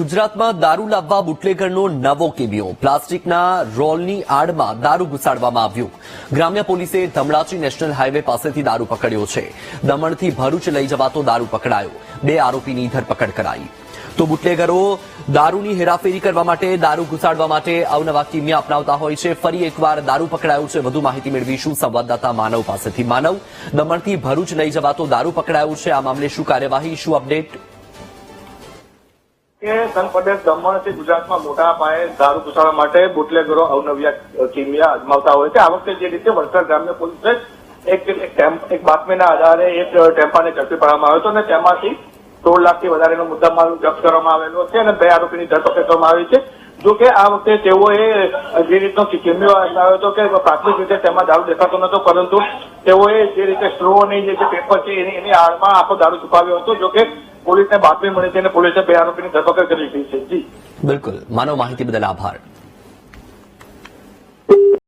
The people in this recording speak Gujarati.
ગુજરાતમાં દારૂ લાવવા બુટલેગરનો નવો કેમિયો પ્લાસ્ટિકના રોલની આડમાં દારૂ ઘુસાડવામાં આવ્યું. ગ્રામ્ય પોલીસે ધમડાચી નેશનલ હાઈવે પાસેથી દારૂ પકડ્યો છે. દમણથી ભરૂચ લઈ જવાતો દારૂ પકડાયો. બે આરોપીની ધરપકડ કરાઈ. તો બુટલેગરો દારૂની હેરાફેરી કરવા માટે દારૂ ઘુસાડવા માટે અવનવા કિમિયા અપનાવતા હોય છે. ફરી એકવાર દારૂ પકડાયો છે. વધુ માહિતી મેળવીશું સંવાદદાતા માનવ પાસેથી. માનવ, દમણથી ભરૂચ લઈ જવાતો દારૂ પકડાયો છે. આ મામલે શું કાર્યવાહી? શું અપડેટ? કે સંઘ પ્રદેશ દમણથી ગુજરાતમાં મોટા પાયે દારૂ ઘુસાડવા માટે બુટલેગરો, અવનવ્યા કિમિયા અજમાવતા હોય છે. આ વખતે જે રીતે વલસાડ ગ્રામ્ય પોલીસે એક એક બાતમીના આધારે એક ટેમ્પાને ઝડપી પાડવામાં આવ્યો હતો અને તેમાંથી સોળ લાખથી વધારેનો મુદ્દામાલ જપ્ત કરવામાં આવેલો છે અને બે આરોપીની ધરપકડ કરવામાં આવી છે. જો કે આ વખતે તેઓએ જે રીતનો કિમિયો અજમાવ્યો હતો કે પ્રાથમિક રીતે તેમાં દારૂ દેખાતો નતો પરંતુ તેઓએ જે રીતે સ્ટ્રોની જે જે પેપર છે એની એની આડમાં આખો દારૂ છુપાવ્યો હતો. જો કે પોલીસને બાતમી મળી છે અને પોલીસે બે આરોપીની ધરપકડ કરી છે. જી. બિલકુલ. માનવ માહિતી બદલ આભાર.